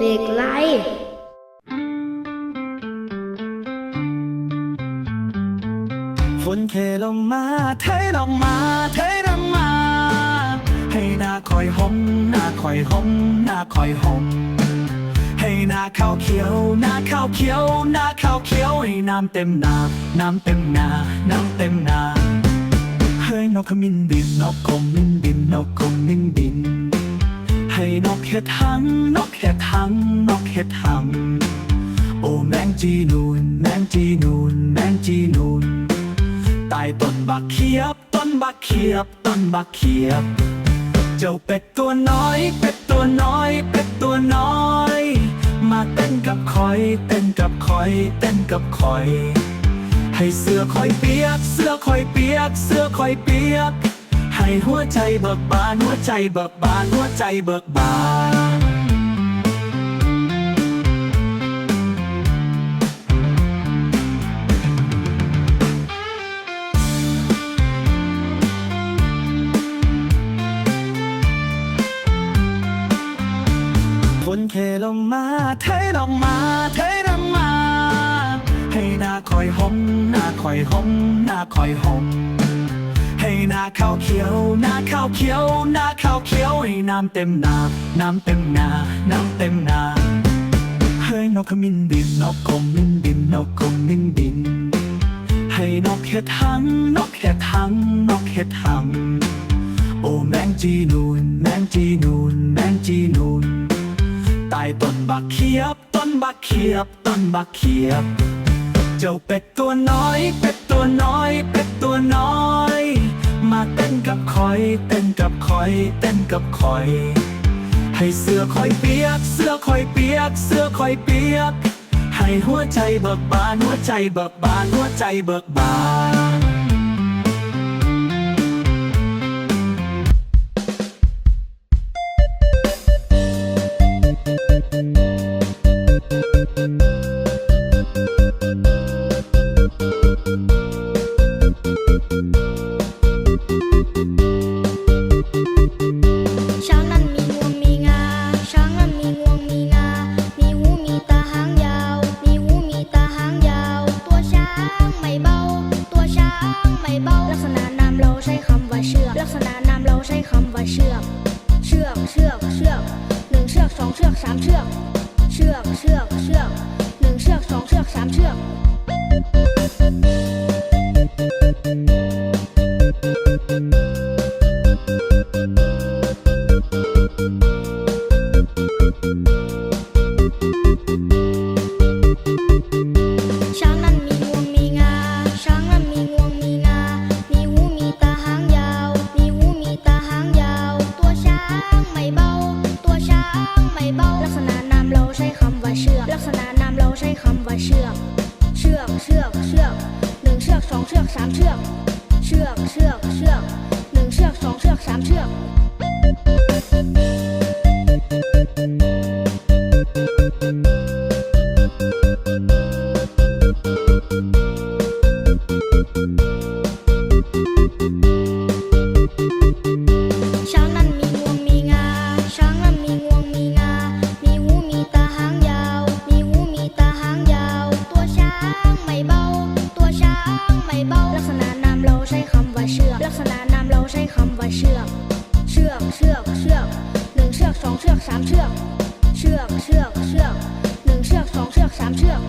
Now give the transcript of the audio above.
เด็กไล่ฝนเคลงมาเทลงมาเทลงมา ให้หน้าคอยหอมหน้าคอยหอมหน้าคอยหอมให้หน้าข้าวเขียวหน้าข้าวเขียวหน้าข้าวเขียวให้น้ำเต็มนาน้ำเต็มนาน้ำเต็มนาเฮ้ยนกขมิ้นบินนกกงมิ้นบินนกกงมิ้นบิน ให้นกเห็ดหังนกเห็ดหังนกเห็ดหังโอ้แมงจีนูนแมงจีนูนแมงจีนูนใต้ต้นบักเขียบต้นบักเขียบต้นบักเขียบ เจ้าเป็ดตัวน้อย เป็ดตัวน้อย เป็ดตัวน้อย มาเต้นกับคอย เต้นกับคอย เต้นกับคอย ให้เสื้อคอยเปียก เสื้อคอยเปียก เสื้อคอยเปียก ห้หัวใจเบิกบาน หัวใจเบิกบาน หัวใจเบิกบานฝนเคลงมาเทลงมาเทลงมา ให้หน้าคอยหอมหน้าคอยหอมหน้าคอยหอม น้าข้าวเขียวหน้าข้าวเขียวหน้าข้าวเขียวให้น้ำเต็มนา น้ำเต็มนา น้ำเต็มนา เฮ้ยนกขมิ้นบินนกกมิ้นบินนกกมิ้นบิน ให้นกเห็ดหังนกเห็ดหังนกเห็ดหัง โอ้แมงจีนูนแมงจีนูนแมงจีนูนใต้ต้นบักเขียบ ต้นบักเขียบ ต้นบักเขียบ เจ้าเป็ดตัวน้อย เป็ดตัวน้อย เป็ดตัวน้อย อยเต้นกับคอย เต้นกับคอย ให้เสื้อคอยเปียก เสื้อคอยเปียก เสื้อคอยเปียก ให้หัวใจเบิกบานหัวใจเบิกบานหัวใจเบิกบาน ว่าเชือก เชือก เชือก เชือกหนึ่งเชือกสองเชือกสามเชือก ชือกเชือกหนึ่งเชือกสองเชือกสามเชือก เชือกเชือกเชือกหนึ่งเชือกสองเชือกสามเชือก อกเชือกเชือกเชือกหนึ่งเชือกสองเชือกสามเชือก